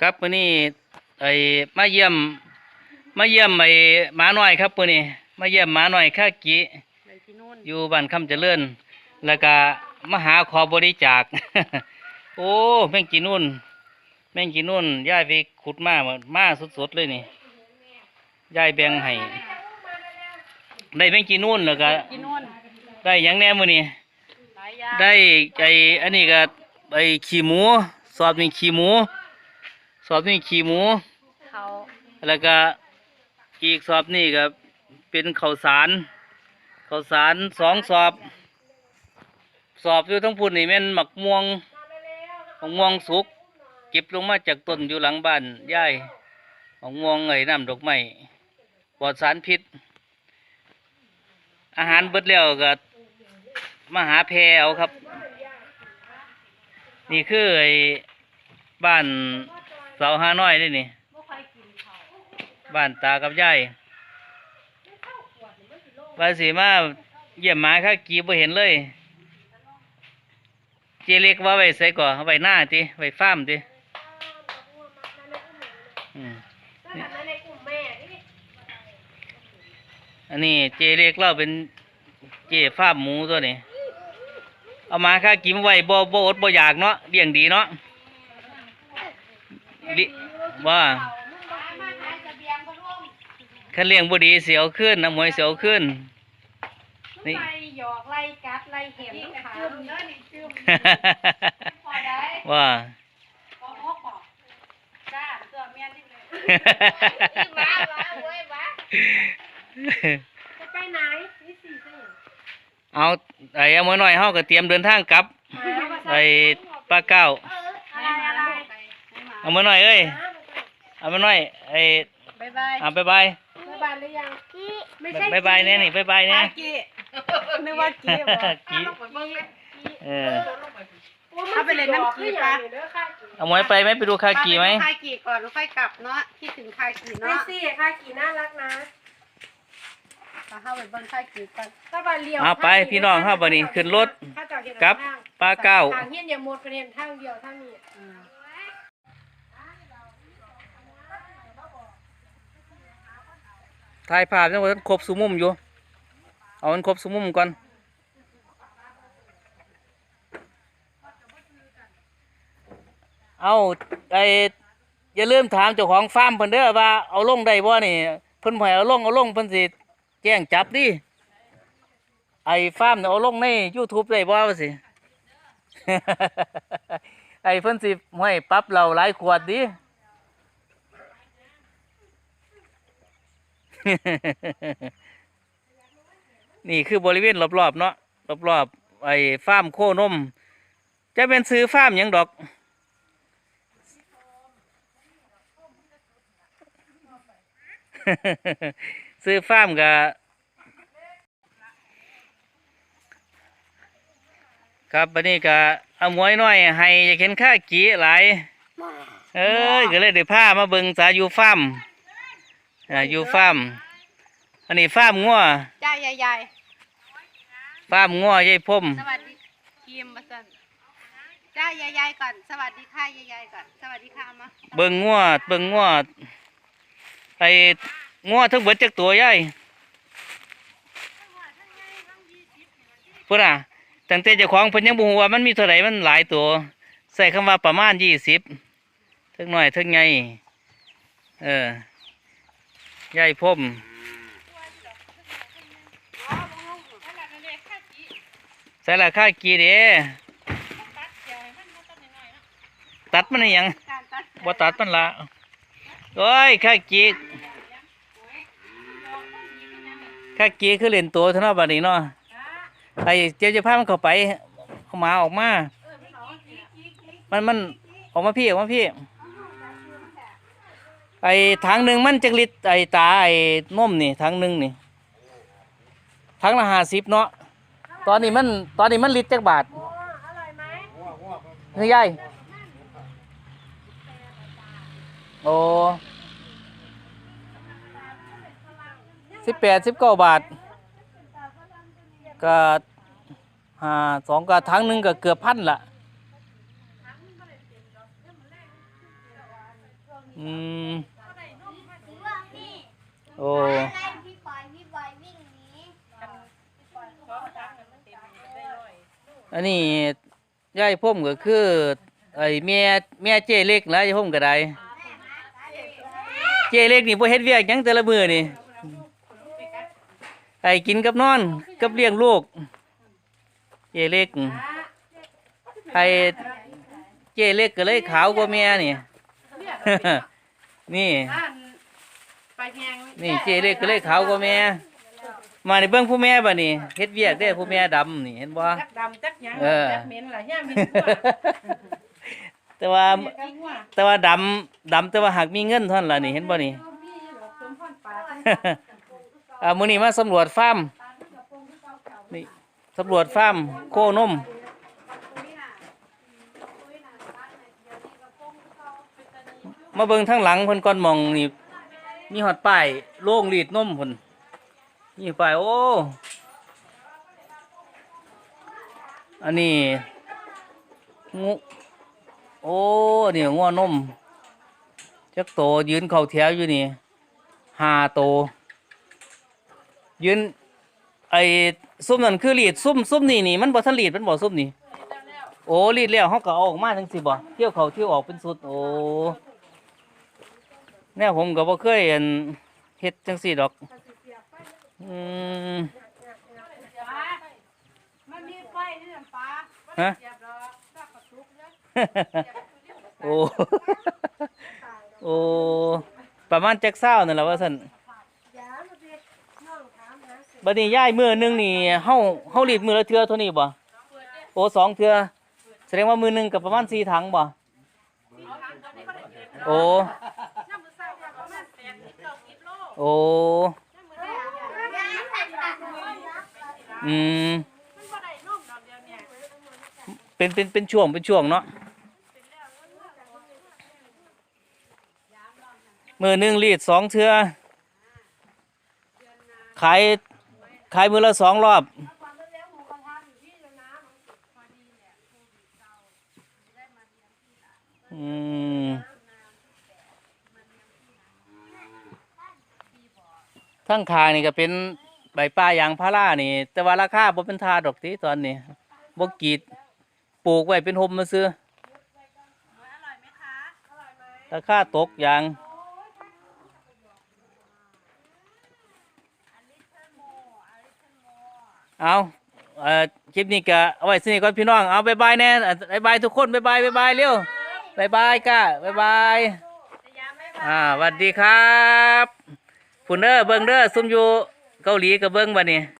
ครับมื้อนี้ไอ้มาเยี่ยม มาเยี่ยมไอ้หมาน้อยครับมื้อนี้มาเยี่ยมหมาน้อยคากิไปที่นู่นอยู่บ้านคำเจริญ แล้วก็มาหาขอบริจาค โอ้แม่งจีนุ่น แม่งจีนุ่นยายไปขุดมามามาสดๆเลยนี่ยายแบ่งให้ได้แม่งจีนุ่นแล้วก็ที่นู่นได้หยังแหน่มื้อนี้หลายอย่างได้ไอ้อันนี้ก็ไอ้ขี้หมู สอบนี่ขี้หมู สอบนี่ขี้หมู เขาแล้วก็อีกสอบนี่ก็เป็นข้าวสารข้าวสารสองสอบ สอบอยู่ทั้งพุ่นนี่แม่นหมักม่วงหมักม่วงสุก เก็บลงมาจากต้นอยู่หลังบ้านยายหมักม่วงไอ้น้ำดอกไม้ปลอดสารพิษ อาหารเบิดแล้วก็มาหาแพรเอาครับ นี่คือไอ้บ้าน เสาหาน้อยนี่นี่ บ้านตากับยายว่าสิมาเยี่ยมหมาค่ะกีบ่เห็นเลย เจเล็กว่าไว้ใส่ก่อนเอาไว้หน้าติไว้ฟาร์มติอืมอันนี้เจเล็กเราเป็นเจฟาร์มหมูตัวนี้ เอามาค่ากินไว้บ่บ่อดบ่อยากเนาะเลี้ยงดีเนาะ ลิว่าคันเลี้ยงบ่ดีเสียวขึ้นน้ำมวยเสียวขึ้น นี่ไล่หยอกไล่กัดไล่เห็นขาจุ่มเนื้อนี่จุ่มพอได้ว่าพอพอพอจ้าตัวเมียนี่เลยว้าว้าเว้ยว้าจะไปไหนนี่สี่เส้นเอาไอ้เอามวยน้อยเฮาก็เตรียมเดินทางกลับไอ้ป้าเก้าอะไรอะไร เอามวยน้อยเอ้ย เอามวยน้อยไอ้บายบายเอาบ๊ายบายเมื่อบานหรือยังไม่ใช่บ๊ายบายแน่นี่บ๊ายบายแน่คากินึกว่ากีบอกี้เออเอาไปเลยน้ำกีปะเอามวยไปไหมไปดูคากีไหมคากิก่อนแล้วค่อยกลับเนาะคิดถึงคากิไม่เนาะสิค่ะกี่น่ารักนะมาเข้าไปเบิ่งคากิกันถ้าบานเลี้ยวเอาไปพี่น้องครับบัดนี้ขึ้นรถถ้าจอดเห็นกลับทางป้าเก้าทางเฮียนอย่าหมดประเด็นทางเดียวทางนี้ อืม ถ่ายภาพจังว่าครบสุมุมอยู่ เอามันครบสุมุมก่อนเอาไออย่าลืมถามเจ้าของฟาร์มเพิ่นเด้อว่าเอาลงได้บ่นี่เพิ่นบ่ให้เอาลงเอาลงเพิ่นสิแจ้งจับดิไอฟาร์มเนี่ยเอาลงใน YouTube ได้บ่ว่าสิไอเพิ่นสิห้วยปรับเราหลายขวดดิ นี่คือบริเวณรอบๆเนาะรอบๆไอ้ฟาร์มโคนม จะเป็นซื้อฟาร์มยังดอกซื้อฟาร์มกับครับวันนี้ก็เอาหมวยน้อยให้อยากเห็นค่ากี่หลาย เอ้ยก็เลยได้ผ้ามาเบิ่งสาอยู่ฟาร์ม อ่าอยู่ฟาร์มอันนี้ฟาร์มงัวจ้ายายฟาร์มงัวยายพมสวัสดีครีมบัสันจ้ายายๆก่อน สวัสดีค่ะยายๆก่อน สวัสดีค่ะมาเบิ่งงัวเบิ่งงัวไอ้งัวทั้งเบิดจักตัวยายพุ่นอะตั้งแต่เจ้าของเพิ่นยังบ่ฮู้ว่ามันมีเท่าไหร่มันหลายตัวใส่คำว่าประมาณยี่สิบทั้งน้อยทั้งใหญ่เออ ยายพมใส่ละค่ากีเด้ตัดมันยังบ่ตัดมันละโอ้ยข้ากีข้ากีคือเล่นตัวเท่านั้นบัดนี้เนาะไอ้เจ้าจะพามันเข้าไปเอามาออกมา มันมันออกมาพี่ออกมาพี่ ไอ้ถังหนึ่งมันจักลิตรไอ้ตาไอ้นมนี่ถังหนึ่งนี่ถังละห้าสิบเนาะตอนนี้มันตอนนี้มันลิตรจักบาทโอ้อร่อยไหมเฮ้ยยายโอ้สิบแปดสิบเก้าบาทก็ห้าสองก็ทั้งหนึ่งก็เกือบพันละอืมโอ้ พี่บอยพี่บอยวิ่งหนี อันนี้ยายพ่มก็คือไอ้แม่แม่เจเล็กนะยายพ่มก็ได้เจเล็กนี่บ่เฮ็ดเวียกหยังแต่ละมื้อนี่ไอ้กินกับนอนกับเลี้ยงลูกเจเล็กไอ้เจเล็กก็เลยขาวกว่าแม่นี่ นี่อ่านไปแยงนี่เจเล็กก็เลยขาวกว่าแม่ มาในเบื้องผู้แม่บ่นี่เฮ็ดเวียกได้ผู้แม่ดำนี่เห็นบ่ จักดำจักหยังเออ จักเหม็นล่ะย่าเหม็นแต่ว่ากว่าจักหัวแต่ว่าดำดำแต่ว่าหากมีเงินเท่านั้นล่ะนี่เห็นบ่นี่ สมพรปากอ่ามื้อนี้มาสำรวจฟาร์มนี่สำรวจฟาร์มโคนมมาเบิ่งทางหลังเพิ่นก่อนหมองนี่มีฮอดป้ายโรงรีดนมพุ่น นี่ไปโอ้ อันนี้งูโอ้นี่งัวนมจักโตยืนเข้าแถวอยู่นี่ห้าโต ยืนไอ้ซุ่มนั่นคือลีดซุ่มซุ่มนี่นี่มันบ่ทันลีดมันบ่ซุ่มนี่โอ้ลีดแล้วเฮาก็เอาออกมาจังซี่บ่เที่ยวเขาเที่ยวออกเป็นสุด โอ้แน่ผมก็บ่เคยเห็นเฮ็ดจังซี่ดอก อืมมันมีไฟนี่น้ำปลาฮะเสียบดอกซากกระทุกเด้อโอ้ โอ้ ประมาณจักเศร้านั่นแหละว่าซั่นยามาดิน้องถามหาสิบัดนี้ย้ายมือหนึงนี่เฮาเฮาลีดมือละเทื่อเท่านี้บ่ โอ้สองเทื่อแสดงว่ามือหนึงก็ประมาณ4ถังบ่ โอ้ น้ำมือเศร้าก็ประมาณแปดสิบเก้าสิบโลโอ้ อืมมันบ่ได้นมดอกเดียวเนี่ยเป็นเป็นเป็นช่วงเป็นช่วงเนาะมือหนึ่งลีดสองเทือขายขายมือละสองรอบอืมทั้งคางนี่ก็เป็น ใบป้ายางพารานี่ แต่ว่าราคาบ่เป็นทาดอกติตอนนี้บ่กรีดปลูกไว้เป็นหมมาซื้ออร่อยไหมคะราคาตกอย่างเอาเอ่อคลิปนี้ก็เอาไว้สนิทก่อนพี่น้องเอาบายบายแน่อะบายบายทุกคนบายบายบายบายเร็วบายบายก้าบายบายยามไม่อ่าสวัสดีครับฝุ่นเด้อเบิ้งเด้อซุ่มอยู่ เกาหลีกับเบิ้งบัดนี้